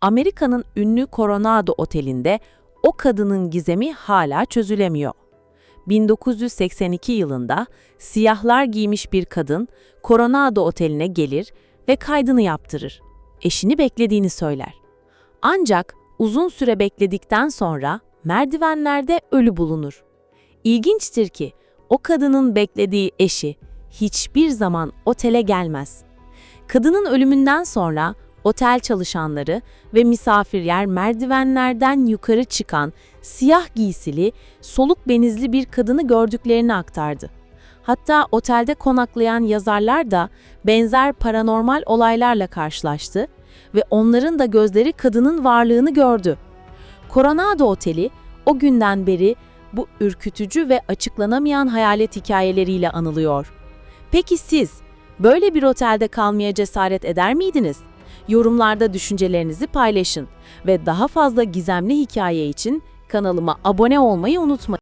Amerika'nın ünlü Coronado Oteli'nde o kadının gizemi hala çözülemiyor. 1982 yılında siyahlar giymiş bir kadın Coronado Oteli'ne gelir ve kaydını yaptırır. Eşini beklediğini söyler. Ancak uzun süre bekledikten sonra merdivenlerde ölü bulunur. İlginçtir ki o kadının beklediği eşi hiçbir zaman otele gelmez. Kadının ölümünden sonra otel çalışanları ve misafirler merdivenlerden yukarı çıkan siyah giysili, soluk benizli bir kadını gördüklerini aktardı. Hatta otelde konaklayan yazarlar da benzer paranormal olaylarla karşılaştı ve onların da gözleri kadının varlığını gördü. Coronado Oteli o günden beri bu ürkütücü ve açıklanamayan hayalet hikayeleriyle anılıyor. Peki siz böyle bir otelde kalmaya cesaret eder miydiniz? Yorumlarda düşüncelerinizi paylaşın ve daha fazla gizemli hikaye için kanalıma abone olmayı unutmayın.